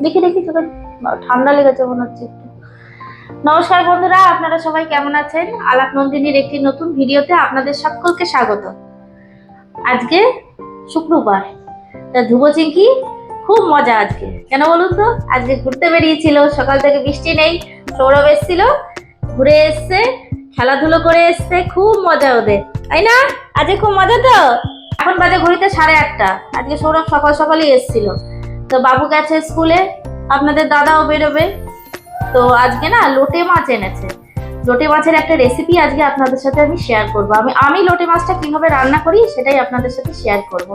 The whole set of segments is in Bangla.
দেখি দেখি চোখে ঠান্ডা লেগেছে মনে হচ্ছে একটু। নমস্কার বন্ধুরা, আপনারা সবাই কেমন আছেন? আলাপ নন্দিনীর একটি নতুন ভিডিওতে আপনাদের সকলকে স্বাগত। আজকে শুক্রবার, তা ধুবো চিংকি, খুব মজা আজকে। কেন বলুন তো? আজকে ঘুরতে বেরিয়েছিল, সকাল থেকে বৃষ্টি নেই, সৌরভ এসেছিল, ঘুরে এসছে, খেলাধুলো করে এসছে, খুব মজা ওদের। তাই না? আজকে খুব মজা তো? এখন বাজে ঘড়িতে সাড়ে আটটা। আজকে সৌরভ সকাল সকালই এসেছিল। তো বাবু গেছে স্কুলে, আপনাদের দাদাও বেরোবে। তো আজকে না লোটে মাছ এনেছে। লোটে মাছের একটা রেসিপি আজকে আপনাদের সাথে আমি শেয়ার করব। আমি আমি লোটে মাছটা কীভাবে রান্না করি সেটাই আপনাদের সাথে শেয়ার করব।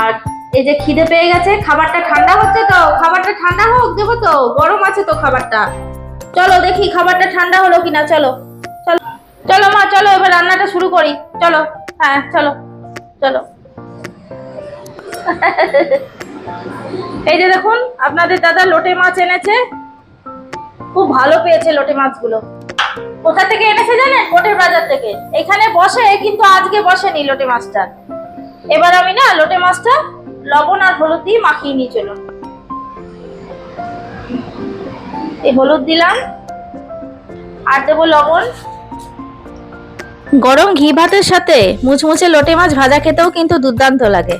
আর এই যে খিদে পেয়ে গেছে, খাবারটা ঠান্ডা হচ্ছে তো, খাবারটা ঠান্ডা হোক, দেবো তো, গরম আছে তো খাবারটা। চলো দেখি খাবারটা ঠান্ডা হলো কিনা, চলো। চলো চলো মা, চলো, এবার রান্নাটা শুরু করি। চলো হ্যাঁ চলো চলো। এই যে দেখুন, আপনাদের দাদা লোটে মাছ এনেছে। খুব ভালো পেয়েছে লোটে মাছগুলো। কোথা থেকে এনেছে জানেন? কোটের বাজার থেকে। এখানে বসে, কিন্তু আজকে বসেনি লোটে মাছটা। এবার আমি না লোটে মাছটা লবণ আর হলুদ দিয়ে মাখিয়ে নিয়ে চলো এই হলুদ দিলাম। আর দেবো লবণ। গরম ঘি ভাতের সাথে মুচমুচে লোটে মাছ ভাজা খেতেও কিন্তু দুর্দান্ত লাগে।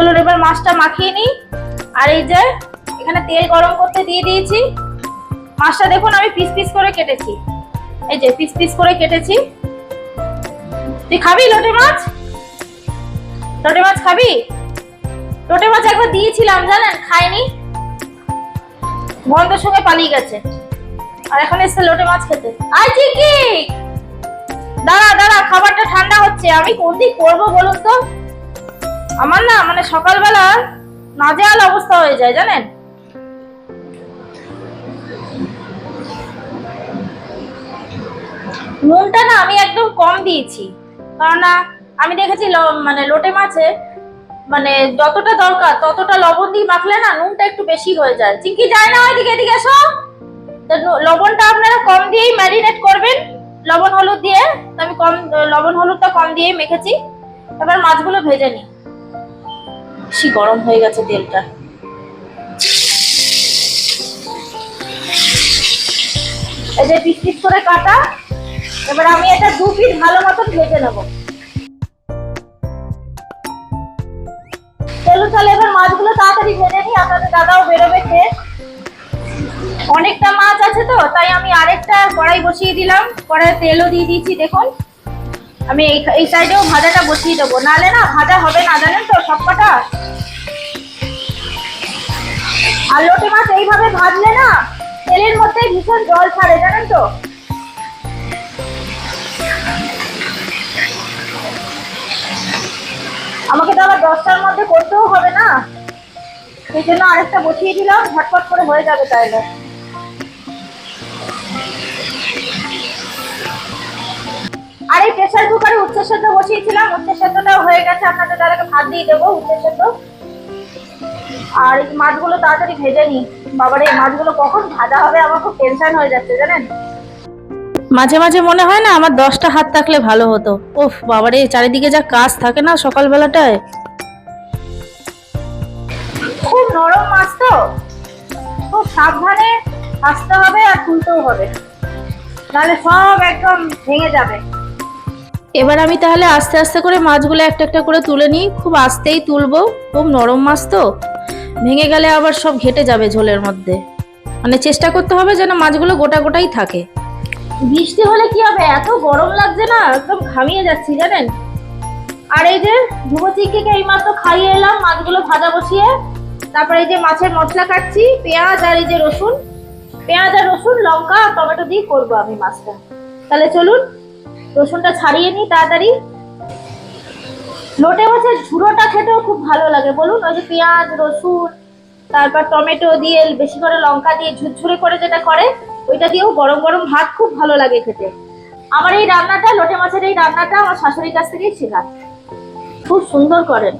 চলুন এবার মাছটা মাখিয়ে নিই। আর এই যে, এখানে তেল গরম করতে দিয়ে দিয়েছি। মাছটা দেখুন, আমি পিস পিস করে কেটেছি। এই যে, পিস পিস করে কেটেছি। তুই খাবি লোটে মাছ? লোটে মাছ খাবি? লোটে মাছ একবার দিয়েছিলাম, জানেন? খায়নি বন্ধের সঙ্গে পালিয়ে গেছে। আর এখন এসছে লোটে মাছ খেতে। আই চিকি দাঁড়া দাঁড়া, খাবারটা ঠান্ডা হচ্ছে। আমি কোন দিক করব বলুন তো? আমার না মানে সকালবেলা নাজেহাল অবস্থা হয়ে যায়, জানেন? নুনটা না আমি একদম কম দিয়েছি। কারণ না আমি দেখেছি মানে লোটে মাছে মানে যতটা দরকার ততটা লবণ দিয়ে মাখলে না নুনটা একটু বেশি হয়ে যায়। চিংকি যায় না ওইদিকে, এদিকে এসো। লবণটা আপনারা কম দিয়েই ম্যারিনেট করবেন। লবণ হলুদ দিয়ে আমি কম লবণ হলুদটা কম দিয়েই মেখেছি। এবার মাছগুলো ভেজে নিই। বেশি গরম হয়ে গেছে তেলটা। এই যে পিস করে কাটা, এবার আমি এটা দু পিস ভালো মতন ভেজে নেব। চলো তাহলে এবার মাছগুলো তাড়াতাড়ি ভেজে নিই, আপনাদের দাদাও বেরোবে খেয়ে। অনেকটা মাছ আছে তো, তাই আমি আরেকটা কড়াই বসিয়ে দিলাম। কড়াই তেলও দিয়ে দিয়েছি, দেখুন। আমি এই এই সাইডেও ভাজাটা বসিয়ে দেবো। নালে না ভাজা হবে না জানেন তো সব কটা আর লোটে মাছ এইভাবে ভাজলে না তেলের মধ্যে ভীষণ জল ছাড়ে, জানেন তো? আমাকে তো আবার দশটার মধ্যে করতেও হবে না। সেই জন্য আরেকটা বসিয়ে দিলাম, ঝটপট করে হয়ে যাবে তাইলে। আর এই প্রেসার কুকারে উচ্চ সেদ্ধ বসিয়েছিলাম উচ্চ সেদ্ধটাও হয়ে গেছে আপনাদের দাদাকে ভাত দিয়ে দেবো উচ্চ সেদ্ধ। আর এই মাছগুলো তাড়াতাড়ি ভেজে নি বাবার এই মাছগুলো কখন ভাজা হবে? আমার খুব টেনশন হয়ে যাচ্ছে জানেন? মাঝে মাঝে মনে হয় না আমার দশটা হাত থাকলে ভালো হতো। ওফ বাবারে চারিদিকে যা কাজ থাকে না সকালবেলাটায়। খুব নরম মাছ তো। খুব সাবধানে আসতে হবে আর তুলতেও হবে। নাহলে সব একদম ভেঙে যাবে। এবার আমি তাহলে আস্তে আস্তে করে মাছগুলো একটা একটা করে তুলে নিই। খুব আস্তেই তুলবো। খুব নরম মাছ তো। ভেঙে গেলে আবার সব ঘেটে যাবে ঝোলের মধ্যে। মানে চেষ্টা করতে হবে যেন মাছগুলো গোটা গোটাই থাকে। বৃষ্টি হলে কি হবে? এত গরম লাগছে না? একদম ঘামিয়ে যাচ্ছি, জানেন? আর এই যে ধুবো চিকিকে এই মাত্র খাইয়ে এলাম মাছগুলো ভাজা বসিয়ে। তারপরে এই যে মাছের মশলা কাটছি, পেঁয়াজ আর এই যে রসুন। পেঁয়াজ আর রসুন, লঙ্কা আর টমেটো দিয়ে করব আমি মাছটা। তাহলে চলুন রসুনটা ছাড়িয়ে নিই তাড়াতাড়ি। লোটে মাছের ঝুড়োটা খেতেও খুব ভালো লাগে। বলুন, ওই যে পেঁয়াজ, রসুন, তারপর টমেটো দিয়ে বেশি করে লঙ্কা দিয়ে ঝুরঝুরে করে যেটা করে, ওইটা দিয়েও গরম গরম ভাত খুব ভালো লাগে খেতে। আমার এই রান্নাটা, লোটে মাছের এই রান্নাটা আমার শাশুড়ির কাছ থেকেই শেখা। খুব সুন্দর করেন।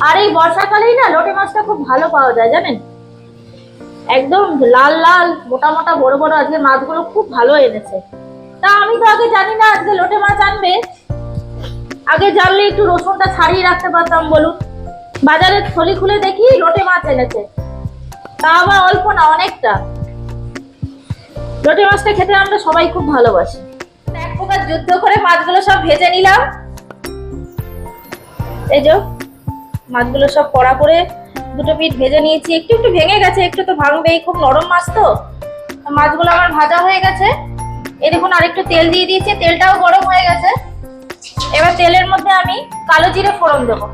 আর এই বর্ষাকালেই না, লোটে মাছটা খুব ভালো পাওয়া যায়, জানেন? একদম লাল লাল, মোটা মোটা, বড় বড় আজকে মাছগুলো খুব ভালো এনেছে। তা আমি তো আগে জানি না আজকে লোটে মাছ আনবে। আগে জানলে একটু রসুনটা ছাড়িয়ে রাখতে পারতাম, বলুন। বাজারের থলি খুলে দেখি লোটে মাছ এনেছে। তা আবার অল্প না, অনেকটা। লোটে মাছটা খেতে আমরা সবাই খুব ভালোবাসি। এক প্রকার যুদ্ধ করে মাছগুলো সব ভেজে নিলাম। এই যে, মাছগুলো সব কড়া করে দুটো পিঠ ভেজে নিয়েছি। একটু একটু ভেঙে গেছে, একটু তো ভাঙবেই। খুব নরম মাছ তো। মাছগুলো আমার ভাজা হয়ে গেছে। এই দেখুন, আরেকটু তেল দিয়ে দিয়েছি, তেলটাও গরম হয়ে গেছে। এবার তেলের মধ্যে আমি কালো জিরে ফোড়ন দেবো।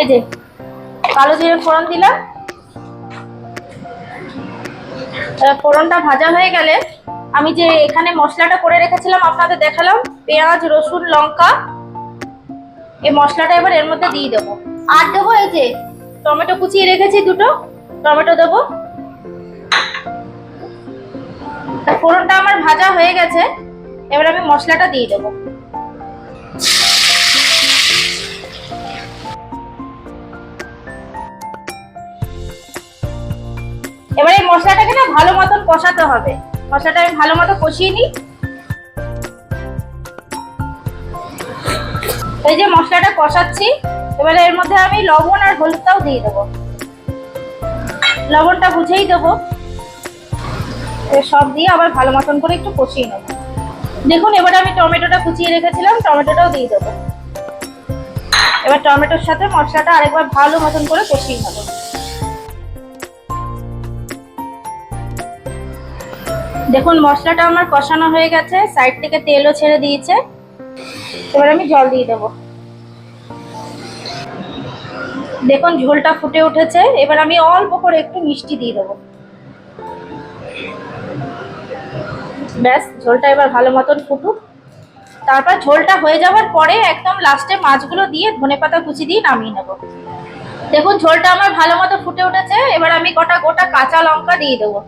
এই যে, কালো জিরে ফোড়ন দিলাম। ফোড়নটা ভাজা হয়ে গেলে আমি যে এখানে মশলাটা করে রেখেছিলাম, আপনাদের দেখালাম, পেঁয়াজ, রসুন, লঙ্কা। এই মশলাটা এবার এর মধ্যে দিয়ে দেবো। আর দেবো এই যে, টমেটো কুচিয়ে রেখেছি দুটো, টমেটো দেবো। তা ফোড়নটা আমার ভাজা হয়ে গেছে, এবার আমি মশলাটা দিয়ে দেবো। এবার এই মশলাটাকে না ভালো মতন কষাতে হবে। মশলাটা আমি ভালো মতো কষিয়ে নিই। এই যে মশলাটা কষাচ্ছি, এবারে এর মধ্যে আমি লবণ আর হলুদটাও দিয়ে দেবো। লবণটা বুঝেই দেবো। এ সব দিয়ে আবার ভালো মতন করে একটু কষিয়ে নেব। দেখুন, এবারে আমি টমেটোটা কুচিয়ে রেখেছিলাম, টমেটোটাও দিয়ে দেবো। এবার টমেটোর সাথে মশলাটা আরেকবার ভালো মতন করে কষিয়ে নেব। দেখুন, মশলাটা আমার কষানো হয়ে গেছে, সাইড থেকে তেলও ছেড়ে দিয়েছে। এবার আমি জল দিয়ে দেবো। দেখুন, ঝোলটা ফুটে উঠেছে, এবার আমি অল্প করে একটু মিষ্টি দিয়ে দেবো। ব্যাস, ঝোলটা এবার ভালো মতন ফুটুক। তারপর ঝোলটা হয়ে যাওয়ার পরে একদম লাস্টে মাছগুলো দিয়ে ধনেপাতা কুচি দিয়ে নামিয়ে নেব। দেখুন, ঝোলটা আমার ভালো মতো ফুটে উঠেছে। এবার আমি গোটা গোটা কাঁচা লঙ্কা দিয়ে দেবো।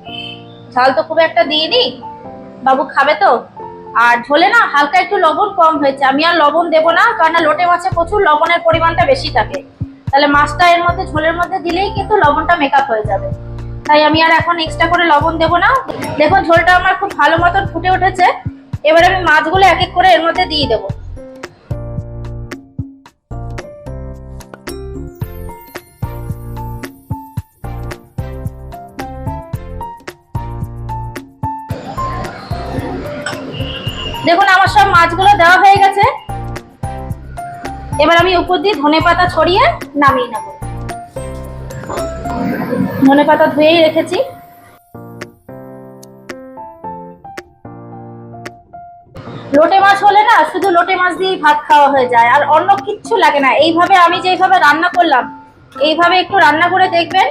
ঝাল তো খুব একটা দিইনি বাবু খাবে তো? আর ঝোলে না হালকা একটু লবণ কম হয়েছে। আমি আর লবণ দেবো না কারণ লোটে মাছে প্রচুর লবণের পরিমাণটা বেশি থাকে। তাহলে মাছটা এর মধ্যে, ঝোলের মধ্যে দিলেই কিন্তু লবণটা মেকআপ হয়ে যাবে। তাই আমি আর এখন এক্সট্রা করে লবণ দেবো না। দেখুন ঝোলটা আমার খুব ভালো মতন ফুটে উঠেছে। এবার আমি মাছগুলো এক এক করে এর মধ্যে দিয়ে দেবো। দেখুন, আমার সব মাছগুলো দেওয়া হয়ে গেছে। এবার আমি উপর দিয়ে ধনে পাতা ছড়িয়ে নামিয়ে নেব। ধনে পাতা ধুয়েই রেখেছি। লোটে মাছ হলে না শুধু লোটে মাছ দিয়েই ভাত খাওয়া হয়ে যায়, আর অন্য কিচ্ছু লাগে না। এইভাবে আমি যেইভাবে রান্না করলাম, এইভাবে একটু রান্না করে দেখবেন,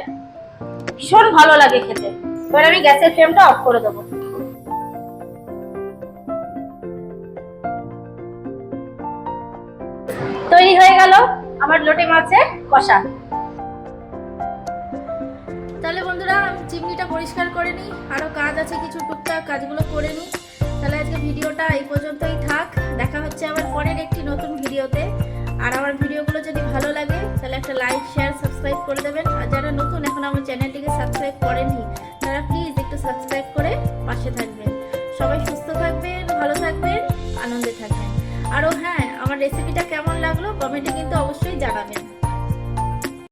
ভীষণ ভালো লাগে খেতে। এবার আমি গ্যাসের ফ্লেমটা অফ করে দেবো। তৈরি হয়ে গেল আমার লোটে মাছের কষা। চিমনিটা পরিষ্কার করে নিই আরও কাজ আছে কিছু টুকটাক, কাজগুলো করে নিই তাহলে আজকে ভিডিওটা এই পর্যন্তই থাক। দেখা হচ্ছে আবার পরের একটি নতুন ভিডিওতে। আর আমার ভিডিওগুলো যদি ভালো লাগে, তাহলে একটা লাইক শেয়ার সাবস্ক্রাইব করে দেবেন। আর যারা নতুন, এখন আমার চ্যানেলটিকে সাবস্ক্রাইব করেননি, তারা প্লিজ একটু সাবস্ক্রাইব করে পাশে থাকবেন। সবাই সুস্থ থাকবেন, ভালো থাকবেন, আনন্দে থাকবেন। আরও হ্যাঁ আমার রেসিপিটা কেমন লাগল কমেন্টে কিন্তু অবশ্যই জানাবেন।